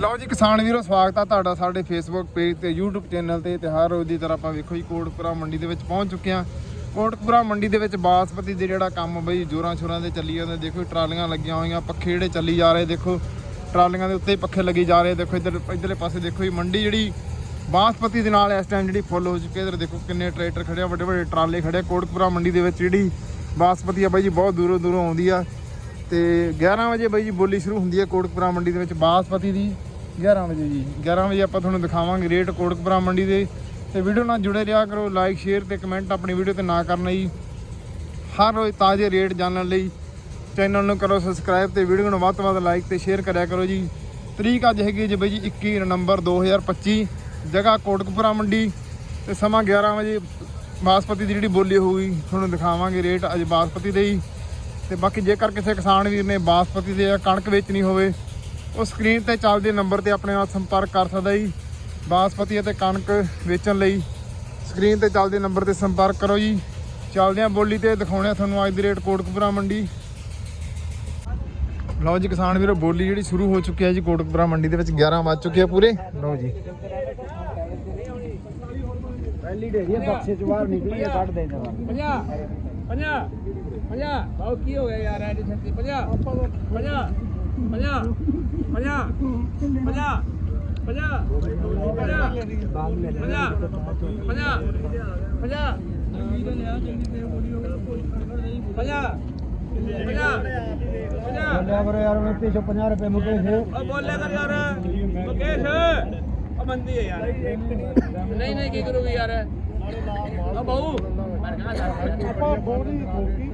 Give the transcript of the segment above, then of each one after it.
ਲਓ ਜੀ ਕਿਸਾਨ ਵੀਰੋ, ਸਵਾਗਤ ਆ ਤੁਹਾਡਾ ਸਾਡੇ ਫੇਸਬੁੱਕ ਪੇਜ ਤੇ, YouTube ਚੈਨਲ ਤੇ ਤੇ ਹਰ ਰੋਜ਼ ਦੀ ਤਰ੍ਹਾਂ ਆਪਾਂ ਵੇਖੋ ਜੀ ਕੋਟਕਪੁਰਾ ਮੰਡੀ ਦੇ ਵਿੱਚ ਪਹੁੰਚ ਚੁੱਕੇ ਆ ਕੋਟਕਪੁਰਾ ਮੰਡੀ ਦੇ ਵਿੱਚ ਬਾਸਪਤੀ ਦੇ ਜਿਹੜਾ ਕੰਮ ਬਈ ਜੋਰਾਂ ਸ਼ੋਰਾਂ ਦੇ ਚੱਲੀ ਜਾਂਦੇ, ਦੇਖੋ ਜੀ ਟਰਾਲੀਆਂ ਲੱਗੀਆਂ ਹੋਈਆਂ, ਪੱਖੇ ਜਿਹੜੇ ਚੱਲੀ ਜਾ ਰਹੇ, ਦੇਖੋ ਟਰਾਲੀਆਂ ਦੇ ਉੱਤੇ ਹੀ ਪੱਖੇ ਲੱਗੀ ਜਾ ਰਹੇ, ਦੇਖੋ ਇੱਧਰ, ਇੱਧਰਲੇ ਪਾਸੇ ਦੇਖੋ ਜੀ ਮੰਡੀ ਜਿਹੜੀ ਬਾਸਪਤੀ ਦੇ ਨਾਲ ਇਸ ਟਾਈਮ ਜਿਹੜੀ ਫੁੱਲ ਹੋ ਚੁੱਕੀ ਹੈ, ਇੱਧਰ ਦੇਖੋ ਕਿੰਨੇ ਟਰੈਕਟਰ ਖੜੇ ਆ, ਵੱਡੇ ਵੱਡੇ ਟਰਾਲੇ ਖੜੇ ਕੋਟਕਪੁਰਾ ਮੰਡੀ ਦੇ ਵਿੱਚ ਜਿਹੜੀ ਬਾਸਪਤੀ ਆ ਬਾਈ ਜੀ ਬਹੁਤ ਦੂਰੋਂ ਦੂਰੋਂ ਆਉਂਦੀ ਆ ਤੇ 11 ਵਜੇ ਬਾਈ ਜੀ ਬੋਲੀ ਸ਼ੁਰੂ ਹੁੰਦੀ ਹੈ ਕੋਟਕਪੁਰਾ ਮੰਡੀ ਦੇ ਵਿੱਚ ਬਾਸਪਤੀ ਦੀ। 11 ਵਜੇ ਜੀ। 11 ਵਜੇ ਆਪਾਂ ਤੁਹਾਨੂੰ ਦਿਖਾਵਾਂਗੇ ਰੇਟ ਕੋਟਕਪੁਰਾ ਮੰਡੀ ਦੇ। ਤੇ ਵੀਡੀਓ ਨਾਲ ਜੁੜੇ ਰਿਹਾ ਕਰੋ ਲਾਈਕ ਸ਼ੇਅਰ ਤੇ ਕਮੈਂਟ ਆਪਣੀ ਵੀਡੀਓ ਤੇ ਨਾ ਕਰਨਾ ਜੀ। ਹਰ ਰੋਜ਼ ਤਾਜ਼ੇ ਰੇਟ ਜਾਣਨ ਲਈ ਚੈਨਲ ਨੂੰ ਕਰੋ ਸਬਸਕ੍ਰਾਈਬ ਤੇ ਵੀਡੀਓ ਨੂੰ ਵੱਧ ਤੋਂ ਵੱਧ ਲਾਈਕ ਤੇ ਸ਼ੇਅਰ ਕਰਿਆ ਕਰੋ ਜੀ। ਤਰੀਕ ਅੱਜ ਹੈਗੀ ਜੀ ਬਾਈ ਜੀ 21 ਨਵੰਬਰ 2025 ਜਗ੍ਹਾ ਕੋਟਕਪੁਰਾ ਮੰਡੀ। ਤੇ ਸਮਾਂ 11 ਵਜੇ ਬਾਸਪਤੀ ਦੀ ਜਿਹੜੀ ਬੋਲੀ ਹੋਊਗੀ, ਤੁਹਾਨੂੰ ਦਿਖਾਵਾਂਗੇ ਰੇਟ ਅੱਜ ਬਾਸਪਤੀ ਦੇ ਹੀ। ਤੇ ਬਾਕੀ ਜੇਕਰ ਕਿਸੇ ਕਿਸਾਨ ਵੀਰ ਨੇ ਬਾਸਪਤੀ ਦੇ ਜਾਂ ਕਣਕ ਵੇਚਣੀ ਹੋਵੇ ਉਹ ਸਕਰੀਨ ਤੇ ਚੱਲਦੇ ਨੰਬਰ ਤੇ ਆਪਣੇ ਨਾਲ ਸੰਪਰਕ ਕਰ ਸਕਦਾ ਜੀ। ਬਾਸਪਤੀ ਅਤੇ ਕਣਕ ਵੇਚਣ ਲਈ ਸਕਰੀਨ ਤੇ ਚੱਲਦੇ ਨੰਬਰ ਤੇ ਸੰਪਰਕ ਕਰੋ ਜੀ। ਚੱਲਦੇ ਆ ਬੋਲੀ ਤੇ ਦਿਖਾਉਣੇ ਤੁਹਾਨੂੰ ਅੱਜ ਦੀ ਰੇਟ ਕੋਟਕਪੁਰਾ ਮੰਡੀ। ਲਓ ਜੀ ਕਿਸਾਨ ਵੀਰੋ ਬੋਲੀ ਜਿਹੜੀ ਸ਼ੁਰੂ ਹੋ ਚੁੱਕੀ ਹੈ ਜੀ ਕੋਟਕਪੁਰਾ ਮੰਡੀ ਦੇ ਵਿੱਚ 11 ਵੱਜ ਚੁੱਕੇ ਆ ਪੂਰੇ। ਲਓ ਜੀ। ਪਹਿਲੀ ਢੇਰੀ ਬਕਸੇ ਚ ਬਾਹਰ ਨਿਕਲੀ ਹੈ ਕੱਢ ਦੇ ਜਰਾ। 50 50 50 ਬਾਉ ਕੀ ਹੋ ਗਿਆ ਯਾਰ ਐਡੀ ਛੱਤੀ? 50 50 50 50 50 50 50 ਬੋਲਿਆ ਕਰੋ ਯਾਰ ਉਹਨੇ 350 ਰੁਪਏ ਮੁਕੇ ਸੇ ਉਹ ਬੋਲੇ ਕਰ ਯਾਰ ਮੁਕੇਸ਼ ਉਹ ਮੰਦੀ ਹੈ ਯਾਰ ਨਹੀਂ ਨਹੀਂ ਕੀ ਕਰੋਗੇ ਯਾਰ ਉਹ ਬਾਉ ਮਰ ਗਿਆ ਆਪਾਂ ਬੋੜੀ ਬੋਕੀ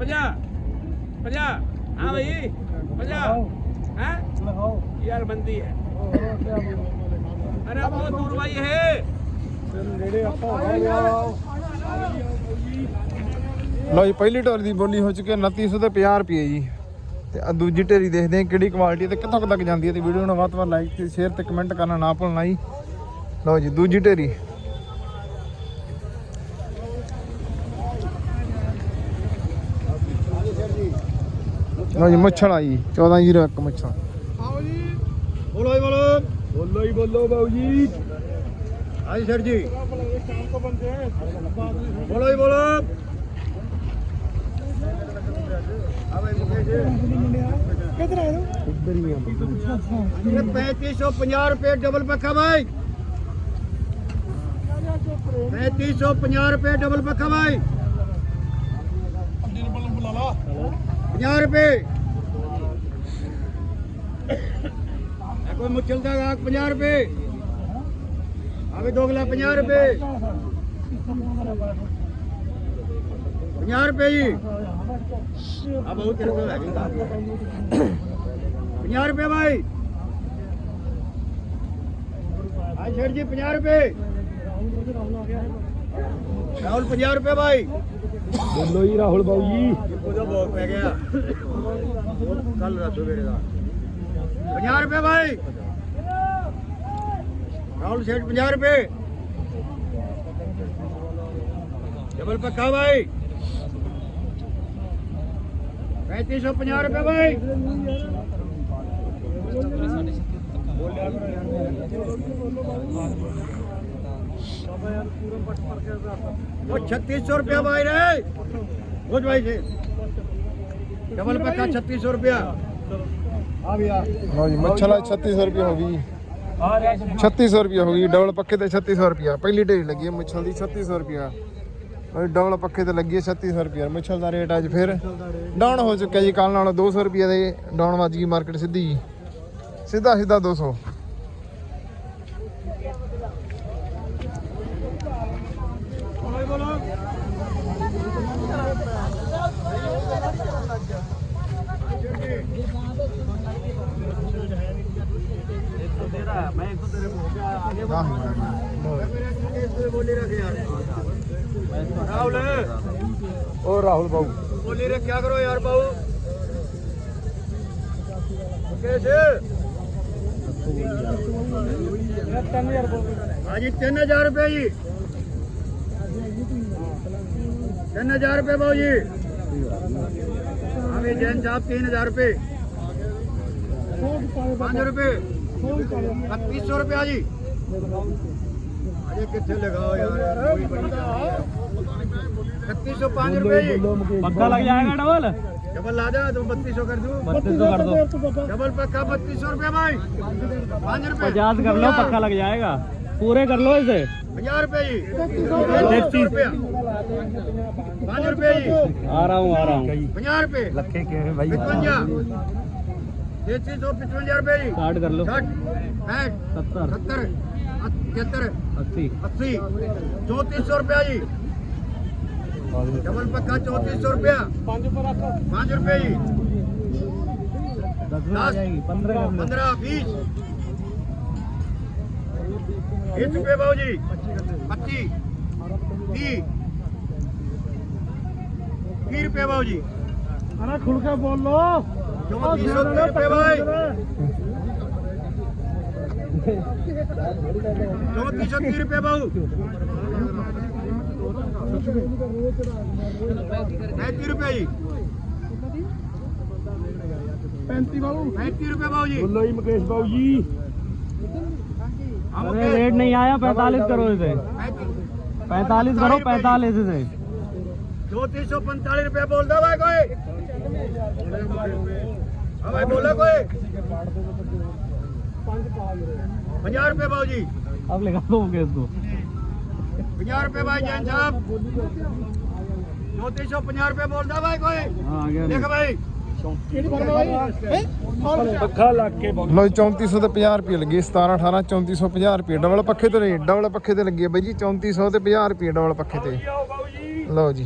50 50 ਹਾਂ ਬਈ 50 ਹੈ ਲਹਾਓ यार बंदी है अरे बहुत दूर भाई है ਨੇੜੇ ਆਪਾਂ ਹੋ ਗਿਆ ਲਓ ਜੀ ਪਹਿਲੀ ਢੋਲ ਦੀ ਬੋਲੀ ਹੋ ਚੁੱਕੀ ਹੈ 2900 ਤੇ 50 ਰੁਪਏ ਜੀ ਤੇ ਆ ਦੂਜੀ ਢੇਰੀ ਦੇਖਦੇ ਹਾਂ ਕਿਹੜੀ ਕੁਆਲਿਟੀ ਤੇ ਕਿੱਥੋਂ ਕੁ ਤੱਕ ਜਾਂਦੀ ਹੈ ਤੇ ਵੀਡੀਓ ਨੂੰ ਵੱਧ ਤੋਂ ਵੱਧ ਲਾਈਕ ਤੇ ਸ਼ੇਅਰ ਤੇ ਕਮੈਂਟ ਕਰਨਾ ਨਾ ਭੁੱਲਣਾ ਜੀ ਲਓ ਜੀ ਦੂਜੀ ਢੇਰੀ ਲਓ ਜੀ ਮੁੱਛਲ ਆਈ। 1401 ਮੁੱਛਲ ਬੋਲੋ ਹੀ ਬੋਲੋ। ਬੋਲੋ ਹੀ ਬੋਲੋ ਬਾਊ ਜੀ। ਹਾਂਜੀ ਸਰ ਜੀ। ਬੋਲੋ ਹੀ ਬੋਲੋ। ਕਿੱਧਰ ਆਏ ਹੋ? ਇੱਧਰ ਹੀ ਆ 3550 ਰੁਪਏ ਡਬਲ ਪੱਖਾ ਭਾਈ 3550 ਰੁਪਏ ਡਬਲ ਪੱਖਾ ਭਾਈ 50 ਰੁਪਏ ਇਹ ਕੋਈ ਮੁੱਛਲ ਦਾ ਗਾਹਕ 50 ਰੁਪਏ। ਆਵੇ ਦੋਗਲਾ 50 ਰੁਪਏ। 50 ਰੁਪਏ ਜੀ। ਆ ਬਹੁਤ ਤੇਰੇ ਕੋਲ ਹੈਗਾ 50 ਰੁਪਏ ਭਾਈ ਆ ਸ਼ੇਰ ਜੀ 50 ਰੁਪਏ। ਰਾਹੁਲ 50 ਰੁਪਏ ਭਾਈ ਬੋਲੋ ਜੀ ਰਾਹੁਲ ਬਾਊ ਜੀ। ਬਹੁਤ ਪੈ ਗਿਆ। ਕੱਲ ਦਾ ਸਵੇਰੇ ਦਾ 50 ਰੁਪਏ ਭਾਈ ਰਾਹੁਲ ਸੇਠ 50 ਰੁਪਏ ਡਬਲ ਪੱਕਾ ਭਾਈ 3550 ਰੁਪਏ ਭਾਈ ਉਹ 3600 ਰੁਪਏ ਭਾਈ ਰੇ ਗੁੱਡ ਭਾਈ ਜੀ ਡਬਲ ਪੱਕਾ 3600 ਰੁਪਏ ਆ ਵੀ ਆ। ਲਓ ਜੀ ਮੁੱਛਲ 3600 ਰੁਪਏ ਹੋ ਗਈ 3600 ਰੁਪਏ ਹੋ ਗਈ ਡਬਲ ਪੱਖੇ ਤੇ 3600 ਰੁਪਏ ਪਹਿਲੀ ਢੇਰੀ ਲੱਗੀ ਹੈ ਮੁੱਛਲ ਦੀ 3600 ਰੁਪਏ ਉਹ ਡਬਲ ਪੱਖੇ ਤੇ ਲੱਗੀ ਹੈ 3600 ਰੁਪਏ ਮੁੱਛਲ ਦਾ ਰੇਟ ਅੱਜ ਫਿਰ ਡਾਊਨ ਹੋ ਚੁੱਕਿਆ ਜੀ ਕੱਲ ਨਾਲੋਂ 200 ਰੁਪਏ ਦੇ ਡਾਊਨ ਵੱਜ ਗਈ ਮਾਰਕੀਟ ਸਿੱਧੀ ਸਿੱਧਾ ਸਿੱਧਾ 200 राहुल ओ बाबू। बोली रे, क्या करो यार बाबू? तीन हज़ार रुपये जी। तीन हज़ार रुपये बाबू जी। हमें जैन साहब, तीन हज़ार रुपये। पाँच रुपये। बत्तीस सौ रुपया जी। अरे कितने लगाओ यार कोई सौ पाँच रुपए पक्का लग जाएगा डबल? डबल ला जा तो बत्तीस सौ कर दूँ। बत्तीस सौ कर दो। डबल पक्का बत्तीस सौ रुपया भाई। पाँच रुपए। पचास कर लो पक्का लग जाएगा। पूरे कर लो इसे। हज़ार रुपए रुपया। पाँच रुपए जी आ रहा हूँ आ रहा हूँ। पचास लखे के भाई। पिचवंजा। तैतीस सौ पिचवंजा रुपए जी कर लो। साठ। पैंठ सत्तर। सत्तर। पचहत्तर अस्सी। अस्सी। चौंतीस सौ रुपया जी। डबल पक्का चौंतीस सौ रुपया। पाँच रुपये जी। दस पंद्रह बीस। बीस रुपये भाव जी। पच्चीस। तीस। तीस रुपये भाव जी। अरे खुल के बोल लो। चौंतीस सौ रुपये भाई। चौंतीस सौ तीस रुपये भाव पैंतीस रुपये जी। पैंतीस बाबू पैंतीस रुपये भाव जी। बोलो ही मुकेश बाबू जी। अरे रेट नहीं आया पैतालीस करो इसे। पैतालीस करो पैतालीस इसे। चौतीस सौ पैंतालीस रुपया बोल दो भाई कोई। हाँ भाई बोलो कोई। पंजाह रुपये भाव जी अब लगा दो मुकेश को पंजाह रुपये भाई जैन साहब चौतीस सौ पंजाह रुपये बोल दो भाई कोई हाँ आ गया देख भाई पक्का लग के ਲੋ 3400 ਤੇ 50 ਰੁਪਏ ਲੱਗੇ 17 18 3450 ਰੁਪਏ ਡਬਲ ਪੱਖੇ ਤੇ ਨਹੀਂ ਡਬਲ ਪੱਖੇ ਤੇ ਲੱਗੇ ਬਾਈ ਜੀ 3400 ਤੇ 50 ਰੁਪਏ ਡਬਲ ਪੱਖੇ ਤੇ ਲਓ ਜੀ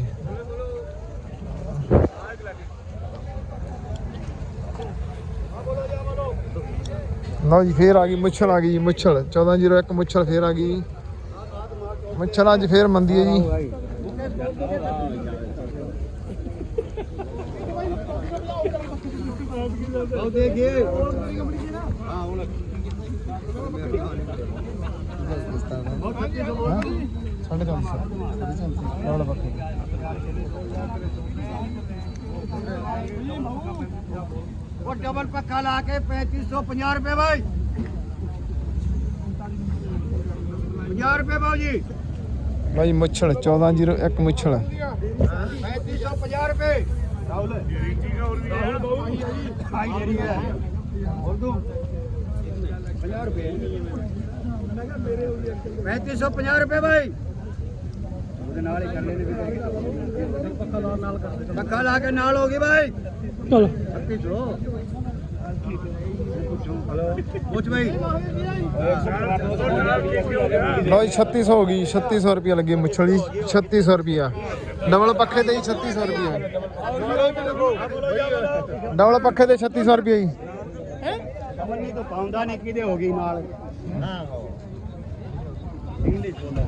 ਲਓ ਜੀ ਫੇਰ ਆ ਗਈ ਮੁੱਛਲ ਆ ਗਈ ਜੀ ਮੁੱਛਲ। 1401 ਮੁੱਛਲ ਫੇਰ ਆ ਗਈ। ਮੁੱਛਲ ਅੱਜ ਫੇਰ ਮੰਦੀ ਹੈ ਜੀ। ਉਹ ਦੇਖੇ ਹਾਂ। ਹੁਣ ਸਾਢੇ 450 डबल पक्का ला के पैंतीस सौ पंजा रुपये भाई। पंजा रुपये भाव जी। भाई मच्छर चौदह ज़ीरो एक मच्छर पैंतीस सौ पंजा रुपये पैंतीस सौ पंजा रुपये भाई। पक्का ला के नाल होगी भाई चलो ਪੁੱਛ। ਬਾਈ। 3600 ਹੋ ਗਈ। 3600 ਰੁਪਿਆ ਲੱਗੇ ਮਛਲੀ। 3600 ਰੁਪਿਆ ਡਬਲ ਪੱਖੇ ਤੇ ਹੀ 3600 ਰੁਪਿਆ ਡਬਲ ਪੱਖੇ ਤੇ 3600 ਰੁਪਿਆ ਜੀ। ਮੰਨੀ ਤੋਂ ਪਾਉਂਦਾ ਨਹੀਂ ਕਿਤੇ ਹੋ ਗਈ ਨਾਲ ਹਾਂ। ਇੰਗਲਿਸ਼ ਬੋਲਦਾ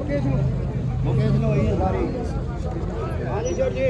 ਓਕੇ ਜੀ ਓਕੇ ਜੀ ਲੋ ਇਹ ਸਾਰੀ। ਹਾਂਜੀ ਜੀ।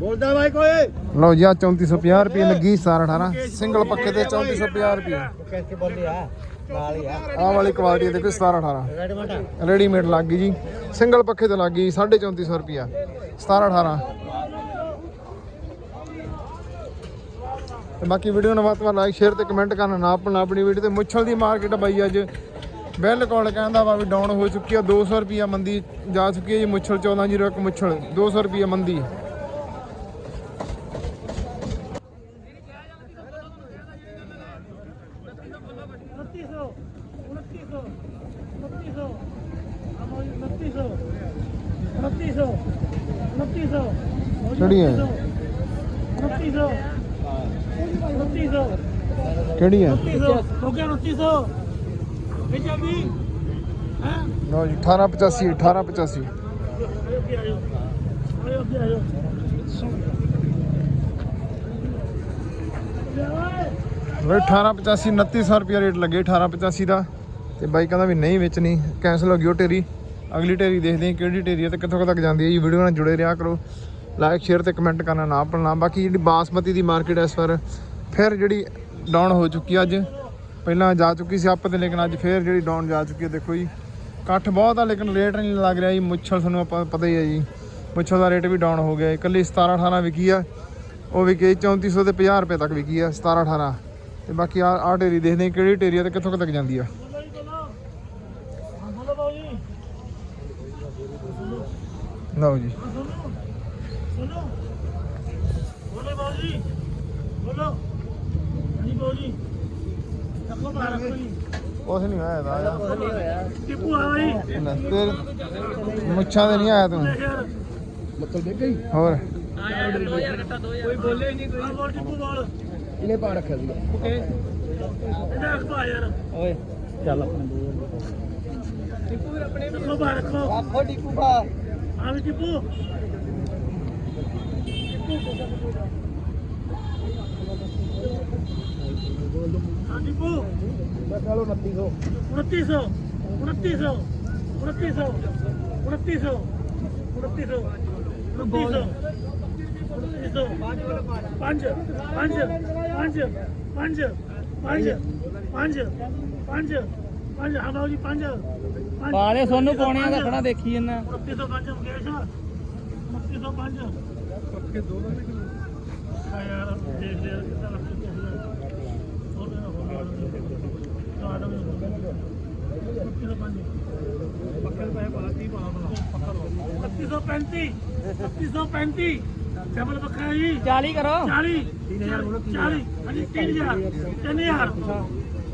ਬੋਲਦਾ ਬਾਈ ਕੋਈ। ਲਓ ਜੀ ਆ 3450 ਰੁਪਏ ਲੱਗੀ 1718 ਸਿੰਗਲ ਪੱਕੇ ਤੇ 3450 ਰੁਪਏ। ਆ ਵਾਲੀ ਕੁਆਲਿਟੀ ਹੈ ਦੇਖੋ 1718 ਰੈਡੀਮੇਡ ਰੈਡੀਮੇਡ ਲੱਗ ਗਈ ਜੀ। ਸਿੰਗਲ ਪੱਖੇ ਤੇ ਲੱਗ ਗਈ 3450 ਰੁਪਿਆ 1718 ਤੇ ਬਾਕੀ ਵੀਡੀਓ ਨੂੰ ਵੱਧ-ਵੱਧ ਲਾਈਕ ਸ਼ੇਅਰ ਤੇ ਕਮੈਂਟ ਕਰਨਾ ਨਾ ਆਪਣਾ ਆਪਣੀ ਵੀਡੀਓ ਤੇ ਮੁੱਛਲ ਦੀ ਮਾਰਕੀਟ ਬਾਈ ਅੱਜ। ਬਿਲਕੁਲ ਕਹਿੰਦਾ ਵਾ ਵੀ ਡਾਊਨ ਹੋ ਚੁੱਕੀ ਆ 200 ਰੁਪਿਆ ਮੰਦੀ ਜਾ ਚੁੱਕੀ ਹੈ ਜੀ ਮੁੱਛਲ 1401 ਮੁੱਛਲ 200 ਰੁਪਿਆ ਮੰਦੀ। ਕਿਹੜੀ ਹੈ ਕਿਹੜੀ ਹੈ? ਲਓ ਜੀ 1885 1885 ਬਈ 1885 2900 ਰੁਪਿਆ ਰੇਟ ਲੱਗੇ 1885 ਦਾ। ਤੇ ਬਾਈ ਕਹਿੰਦਾ ਵੀ ਨਹੀਂ ਵੇਚਣੀ ਕੈਨਸਲ ਹੋ ਗਈ ਉਹ ਢੇਰੀ। ਅਗਲੀ ਢੇਰੀ ਦੇਖਦੇ ਹਾਂ ਕਿਹੜੀ ਢੇਰੀ ਹੈ ਤੇ ਕਿੱਥੋਂ ਤੱਕ ਜਾਂਦੀ ਹੈ। ਜੀ ਵੀਡੀਓ ਨਾਲ ਜੁੜੇ ਰਿਹਾ ਕਰੋ। ਲਾਈਕ, ਸ਼ੇਅਰ ਤੇ ਕਮੈਂਟ ਕਰਨਾ ਨਾ ਭੁੱਲਣਾ। ਬਾਕੀ ਜਿਹੜੀ ਬਾਸਮਤੀ ਦੀ ਮਾਰਕੀਟ ਇਸ ਵਾਰ, ਫਿਰ ਜਿਹੜੀ ਡਾਊਨ ਹੋ ਚੁੱਕੀ ਹੈ ਅੱਜ। ਪਹਿਲਾਂ ਜਾ ਚੁੱਕੀ ਸੀ ਅੱਪ ਤੇ, ਲੇਕਿਨ ਅੱਜ ਫਿਰ ਜਿਹੜੀ ਡਾਊਨ ਜਾ ਚੁੱਕੀ ਹੈ ਦੇਖੋ ਜੀ। ਇਕੱਠ ਬਹੁਤ ਆ, ਲੇਕਿਨ ਰੇਟ ਨਹੀਂ ਲੱਗ ਰਿਹਾ ਜੀ। ਮੁੱਛਲ ਤੁਹਾਨੂੰ ਆਪਾਂ ਪਤਾ ਹੀ ਹੈ ਜੀ। ਮੁੱਛਲ ਦਾ ਰੇਟ ਵੀ ਡਾਊਨ ਹੋ ਗਿਆ ਇਕੱਲੀ 17 18 ਵਿਕੀ ਆ। ਉਹ ਵਿਕੀ 3400 ਤੇ 50 ਰੁਪਏ ਤੱਕ ਵਿਕੀ ਆ 17 18 ਤੇ ਬਾਕੀ ਆ ਆ ਢੇਰੀ ਦੇਖਦੇ ਹਾਂ, ਕਿਹੜੀ ਢੇਰੀ ਆ ਤੇ ਕਿੱਥੋਂ ਕੁ ਤੱਕ ਜਾਂਦੀ ਆ। ਲਓ ਜੀ। ਬੋਲੋ। ਬਾਊ ਜੀ। ਬੋਲੋ। ਹਾਂਜੀ ਬਾਊ ਜੀ। ਚੱਕੋ ਬਾਹਰ ਰੱਖੋ ਜੀ। ਕੁਛ ਨਹੀਂ ਹੋਇਆ ਇਹਦਾ। ਟਿੱਪੂ ਆ ਬਾਈ। ਲੈ, ਤੇਰੇ ਮੁੱਛਾਂ ਤੇ ਨਹੀਂ ਆਇਆ ਤੂੰ। ਮੱਤਲ ਦੇ ਗਈ? ਹੋਰ। ਕੋਈ ਬੋਲੇ ਨਹੀਂ ਕੋਈ। ਬੋਲ ਟਿੱਪੂ ਬੋਲ। ਇਹਨੇ ਪਾ ਰੱਖਿਆ ਸੀ ਓਕੇ। ਇਹਦਾ ਅਖਬਾ ਯਾਰ। ਓਏ ਚੱਲ ਆਪਣੇ ਟਿੱਪੂ ਵੀ ਆਪਣੇ ਰੱਖੋ ਬਾਹਰ ਰੱਖੋ। ਰੱਖੋ ਟਿੱਪੂ ਆ ਵੀ ਟਿੱਪੂ। ਹਾਂ ਟਿੱਪੂ ਮੈਂ ਚਲੋ 2900 2900 2900 2900 2900 2900 2900 ਪੰਜ ਪੰਜ ਪੰਜ ਪੰਜ ਪੰਜ ਪੰਜ ਪੰਜ ਪੰਜ ਹਾਂ ਬਾਊ ਜੀ ਪੰਜ। ਪਾਲੇ ਸੋਨੂੰ ਪੌਣੀਆਂ ਰੱਖਣਾ ਦੇਖੀ ਜੰਨਾ 2905 ਮੁਕੇਸ਼। 2905 ਕੇ ਦੋ ਦਾ ਨਿਕਲ ਆ ਯਾਰ ਦੇਖ ਲਿਆ ਕਿ ਤਾਂ ਆਪਣੀ ਚੀਜ਼ ਹੋਰ ਨਾ ਹੋ ਗਿਆ ਆਦਮ ਕਿਹੜਾ ਪਾਣੀ ਪੱਕੇ ਪਏ ਬਾਤੀ ਬਾਬਲਾ ਪੱਕਾ ਲੋ 3135 3135 ਡਬਲ ਬੱਕਰਾ ਜੀ। 40 ਕਰੋ। 40 3000 ਬੋਲੋ 40 ਹਾਂਜੀ 3000 3000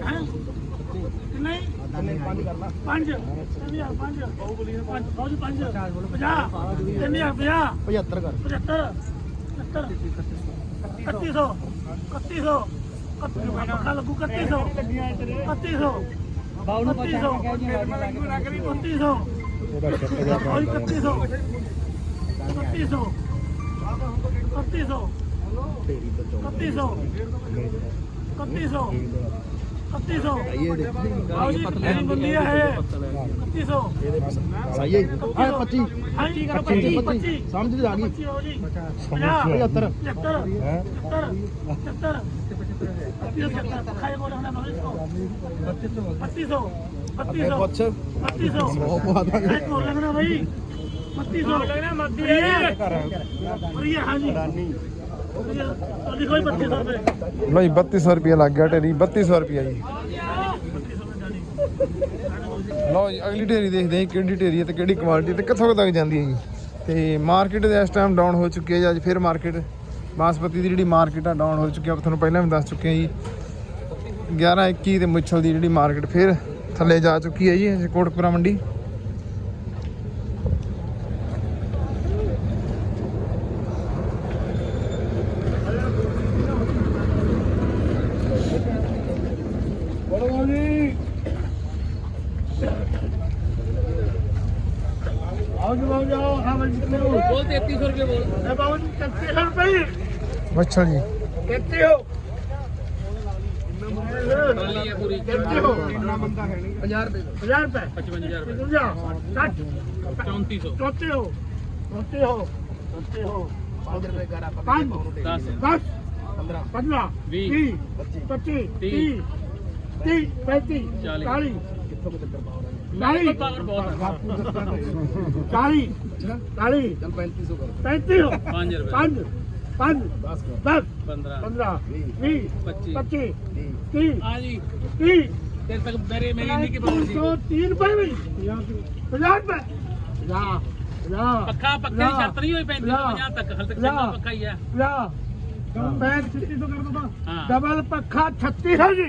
ਹੈ? ਨਹੀਂ? ਪੰਜ 3000 ਪੰਜ ਬਾਹੂਬਲੀ ਨੇ ਪੰਜ ਬਾਹੂ ਜੀ ਪੰਜ 50 3050 75 ਕਰ 75 3100 3100 3100 ਲੱਗੂ 3100 3100 ਬਾਹੂ ਨੂੰ ਪਛਾਣ ਕੇ ਜੀ ਲੱਗੂ ਨਾ ਕਰੀ 3100 3100 3100 3100 3100 3100 3100 ਆਓ ਜੀ ਮੇਰੀ ਬੰਦੀ ਹੈ 3100 ਸਹੀ ਹੈ ਹਾਂ 25 25 ਕਰੋ 25 25 ਸਮਝ ਆ ਗਈ। 25 ਹੋ ਜੀ। 50 75 75 ਹੈ? 75 75 ਖਾਏ ਬੋਲ ਹਣਾ ਨੋਲਿਸ ਕੋ 3200 3200 3200 3200 ਬਹੁਤ ਬਹੁਤ ਲੱਗਣਾ ਭਾਈ 3200 ਲੱਗਣਾ ਮੱਦੀ ਹੈ ਪ੍ਰਿਆ ਹਾਂਜੀ। ਲੋ ਜੀ 3200 ਰੁਪਏ ਲੱਗ ਗਿਆ ਢੇਰੀ 3200 ਰੁਪਏ ਜੀ। ਲੋ ਜੀ, ਅਗਲੀ ਢੇਰੀ ਦੇਖਦੇ ਹਾਂ ਕਿਹੜੀ ਢੇਰੀ ਹੈ ਤੇ ਕਿਹੜੀ ਕੁਆਲਿਟੀ ਤੇ ਕਿੱਥੋਂ ਤੱਕ ਜਾਂਦੀ ਹੈ ਜੀ। ਤੇ ਮਾਰਕੀਟ ਦੇ ਇਸ ਟਾਈਮ ਡਾਊਨ ਹੋ ਚੁੱਕੀ ਹੈ ਜੀ, ਅੱਜ ਫਿਰ ਮਾਰਕੀਟ ਬਾਸਪਤੀ ਦੀ ਜਿਹੜੀ ਮਾਰਕੀਟ ਆ ਡਾਊਨ ਹੋ ਚੁੱਕੀ ਆ ਤੁਹਾਨੂੰ ਪਹਿਲਾਂ ਵੀ ਦੱਸ ਚੁੱਕੇ ਆ ਜੀ। 11 21 ਤੇ ਮੁੱਛਲ ਦੀ ਜਿਹੜੀ ਮਾਰਕੀਟ ਫਿਰ ਥੱਲੇ ਜਾ ਚੁੱਕੀ ਹੈ ਜੀ ਕੋਟਪੁਰਾ ਮੰਡੀ। ਬੋਲ 3300 ਰੁਪਏ ਬੋਲ। ਮੈਂ ਬਾਬਾ ਜੀ 3300 ਰੁਪਏ। ਅੱਛਾ ਜੀ। ਕਿੱਥੇ ਹੋ। ਟਰਾਲੀ ਹੈ। ਕਿੰਨਾ ਬੰਦਾ ਹੈ। ਨਹੀਂ 50 ਰੁਪਏ 50 ਰੁਪਏ 55000 ਰੁਪਏ 3400 34 ਰੁਪਏ 35 40 40 40 35 5 5 5 10 10 15 20 25 30 ਆ ਜੀ 30 तेरे तक मेरे मेरी इन्हीं की पावर तो तीन रुपए में पचास रुपए पक्का पक्का शर्त नहीं हुई पैंतीस पचास तक हल तक चलना पक्का ही है डबल पक्का छत्तीस है जी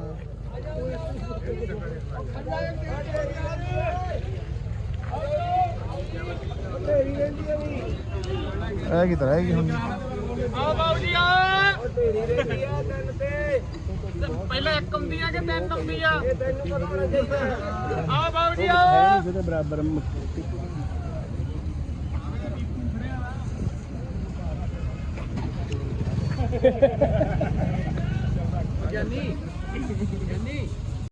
ਇਹ ਕੀ ਤਰ੍ਹਾਂ ਹੈਗੀ ਹੁਣ ਆ? ਬਾਬੂ ਜੀ ਆ ਪਹਿਲਾਂ ਇੱਕ ਹੁੰਦੀ ਆ ਕਿ ਤਿੰਨ ਹੁੰਦੀ ਆ? ਆ ਬਾਬੂ ਜੀ ਆ ਇਹਦੇ ਬਰਾਬਰ ਜਾਨੀ?